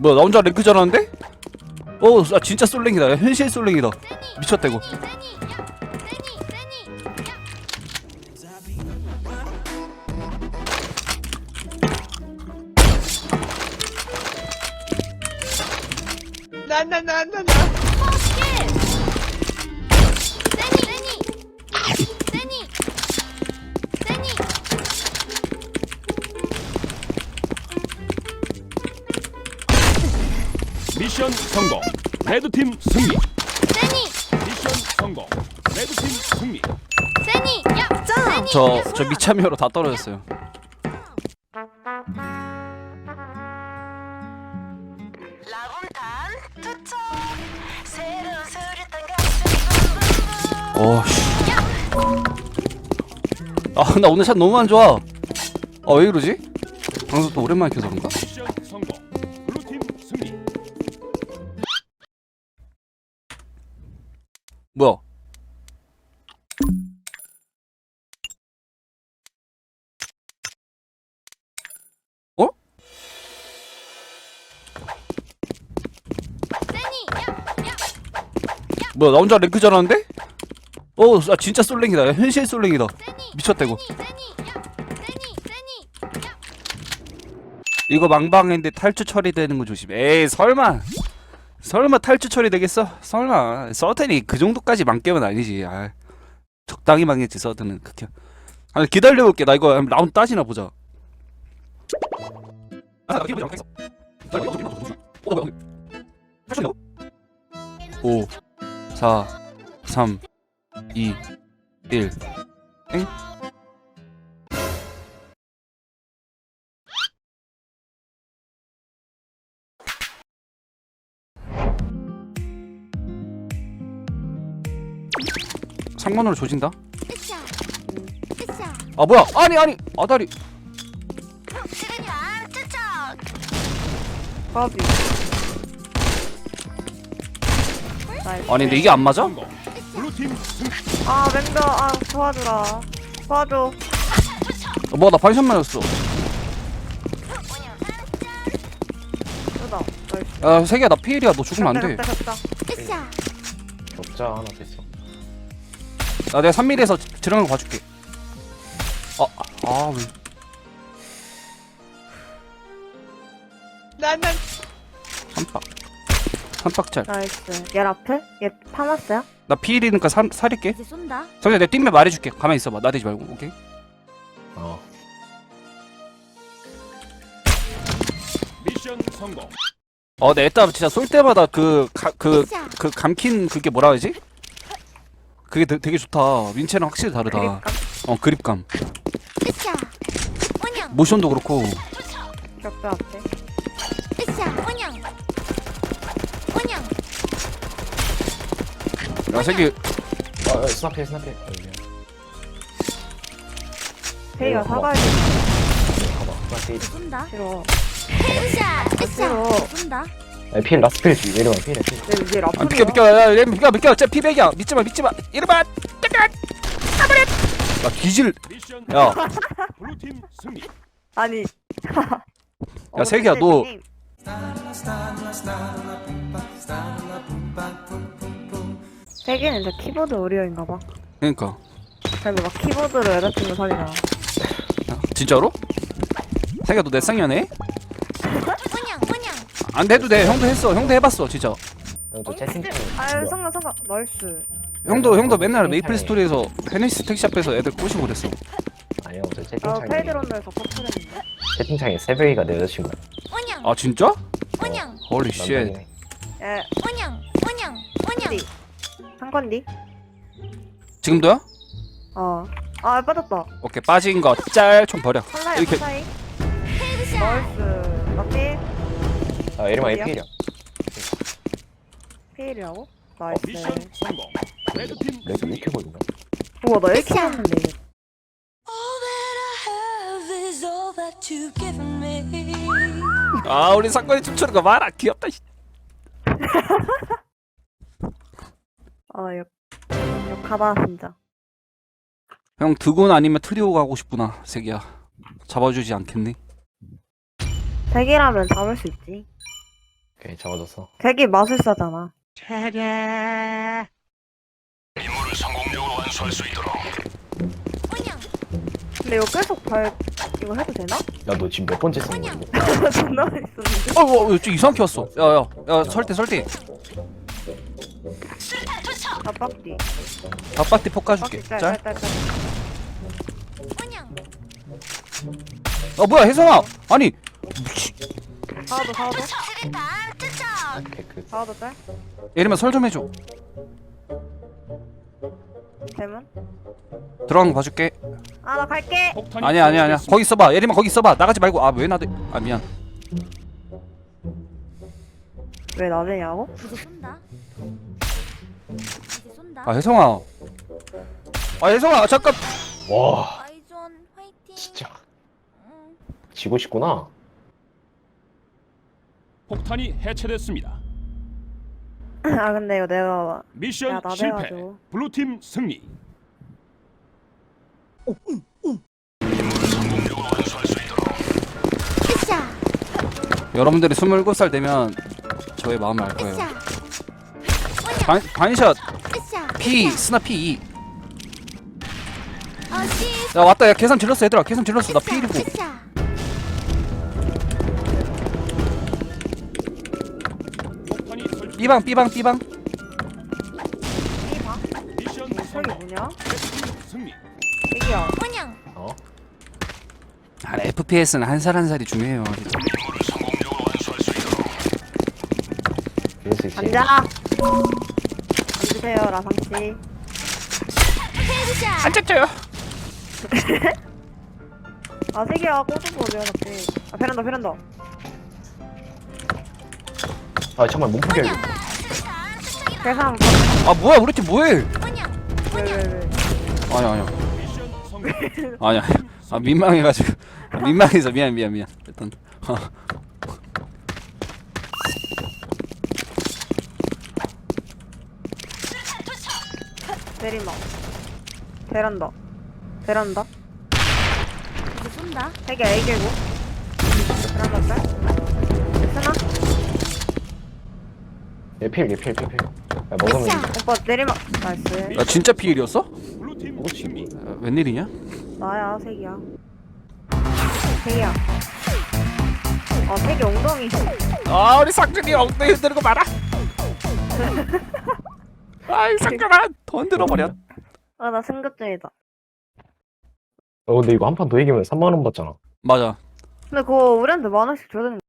뭐야 나 혼자 랭크 잘하는데? 어, 아, 진짜 솔랭이다. 현실 솔랭이다. 미쳤다 이거. 미션 성공. 레드팀 승리. 미션 성공. 레드팀 승리. 저, 저 미참여로 다 떨어졌어요. 라군탄 투척 새로운 수류탄 같은 어, 씨. 아, 나 오늘 샷 너무 안 좋아. 아, 왜 이러지? 방송 또 오랜만에 켜서 그런가? 뭐야? 어? 뭐야 나 혼자 랭크 잘하는데? 어, 아, 진짜 솔랭이다. 현실 솔랭이다. 미쳤다 이거. 이거 망방인데 탈출 처리되는 거 조심. 에이 설마. 설마 탈출 처리 되겠어? 설마. 서든이 그 정도까지 망게임은 아니지. 아, 적당히 망했지 서든은 그렇게. 아니 기다려볼게. 나 이거 라운드 따지나 보자. 아? 5 4 3 2 1 엥? 상만으로 조진다? 아 뭐야 아니 아니 아다리 까비. 나이스. 아니 근데 이게 안 맞아? 블루팀. 아, 맹더, 아, 도와주라. 도와줘. 어, 뭐야 나 반샷 맞았어 쓰다. 나이스. 야 세계야 나 피일이야 너 죽으면 안돼. 적자 하나 됐어. 나 내가 3mm에서 들어간 거 봐줄게 아 아 왜 나는. 한박 한박짤 나이스. 얘 라플? 얘 파놨어요? 나 피일이니까 사, 살릴게 이제 쏜다 내 띵면 말해줄게 가만히 있어봐 나대지 말고 오케이 어. 미션 성공. 어, 내 애따 진짜 쏠 때마다 그, 가, 그, 그 감킨 그게 뭐라 하지? 그게 되, 되게 좋다. 민채랑 확실히 다르다. 그립감. 어, 그립감. 으쌰 원양 모션도 그렇고. 격자 앞에. 으쌰 원양 원양 야, 세계, 아, 스나필 스나필. 아, 미안. 페이가 어, 사가야지. 봐봐. 스나필. 쏜다 싫어. 으쌰 으쌰 싫어. 쏜다 아, 필 라스 필 내려와 필에 필. 얘, 얘 아, 라플이야. 비켜, 비켜, 야, 야, 비켜, 비켜. 쟤 피백이야. 믿지 마, 믿지 마. 이러면, 잠깐! 아무래! 야, 뒤질. 야, 블루팀 승리. 아니. 야, 세기야, 너- 세기는 저 키보드 오리오인가 봐. 그니까. 근데 막 키보드로 여자친구 사귀잖아. 야, 진짜로? 세기야, 너 내 쌍년해? 안 돼도 돼. 형도 했어. 형도 해봤어, 진짜. 또 채팅창. 아유, 성공, 성공. 나이스. 형도, 형도 맨날 채팅창에- 메이플 스토리에서 페니스 택시앞에서 애들 꼬시고 그랬어. 아니요, 저 아, 채팅창에 페이드론더에서 커플했는데. 채팅창에 새벽이가 내 여자친구야. 원양 아, 진짜? 원양 홀리 쉣. 남자이네. 예, 원양 원양 원양 어디? 한 건디? 지금도야? 어. 아, 빠졌다. 오케이 빠진 거 짤 총 버려 한라인, 이렇게- 나이스. 나 필, 아, 어디야? 필이야. 필이라고? 나이스. 미션 성공. 레드팀 내가 승리. 이렇게 보이나? 우와, 나 1킬 했는데, 이게. All that I have is all that you've given me 아 우리 상관이 춤추는 거 봐라 귀엽다 씨. 아, 역, 역하다, 진짜. 형 드곤 아니면 트리오 가고 싶구나 세기야 잡아주지 않겠니? 백이라면 잡을 수 있지. 오케이 잡아줬어 되게 마술사잖아. 근데 이거 계속 발 이거 해도 되나? 야 너 지금 몇 번째 쓰는 거야 이거? 존나 있었는데. 어, 어, 어, 좀 이상하게 왔어. 야, 야, 야, 설대, 설대. 아 빡디. 밥바티 폭 까줄게. 빡디 짤, 짤. 짤, 짤, 짤. 어, 뭐야, 혜성아. 아니, 미치. 사와도 사와도 오케이 그 사와도 짤. 예림아 설 좀 해줘. 대문. 들어가는 거 봐줄게. 아 나 갈게. 폭탄이 아니야, 아니야, 아니야. 거기 있어봐. 예림아 거기 있어봐. 나가지 말고. 아, 왜 나대? 아, 미안. 왜 나대냐고? 이제 쏜다. 이제 쏜다. 아, 혜성아. 아, 혜성아, 잠깐. 와 아이존 화이팅. 진짜 응. 지고 싶구나 폭탄이 해체됐습니다. 아 근데 이거 내가 미션 야 실패. 나대가지고. 블루팀 승리. 여러분들이 27살 되면 저의 마음을 알 거예요. 반, 반샷. P 스나 P2. 어시. 야, 왔다. 야, 계산 질렀어, 얘들아. 계산 질렀어. 나 P1이고. B방, B방, B방. 삐봐. 미션 저기 성공. 뭐냐? 승리. 삐기야. 원양. 어? 아, FPS는 한 살 한 살이 중요해요. 그럴 수 있지 앉아. 앉으세요 라상씨. 앉았죠요. 아 세기야 꼬집어 내어놨지. 아 베란다 베란다. 아 잠깐만 몸풀기 원양. 알겠다 계산 아, 뭐야, 우리 팀 뭐해? 원양. 왜왜 왜? 아니야, 아니야. 미션 성공. 아니야. 아, 민망해가지고. 아, 민망해서 미안, 미안, 미안. 일단. 어. 내리막. 베란다. 베란다. 이제 쏜다. 세기 A개고. 베란다 짤. 얘필 얘필 필필 야 먹으면. 이겨. 오빠 내리막. 나이스. 나 진짜 P1이었어? 블루팀 승리. 아, 웬일이냐? 나야 세기야. 세기야. 아 세기 엉덩이. 아, 우리 상준이 엉덩이 흔드는 거 봐라. 아이, 상준아. 더 흔들어버려. 아 나 승급 중이다. 어 근데 이거 한 판 더 이기면 3만 원 받잖아 맞아. 근데 그거 우리한테 만 원씩 줘야 되는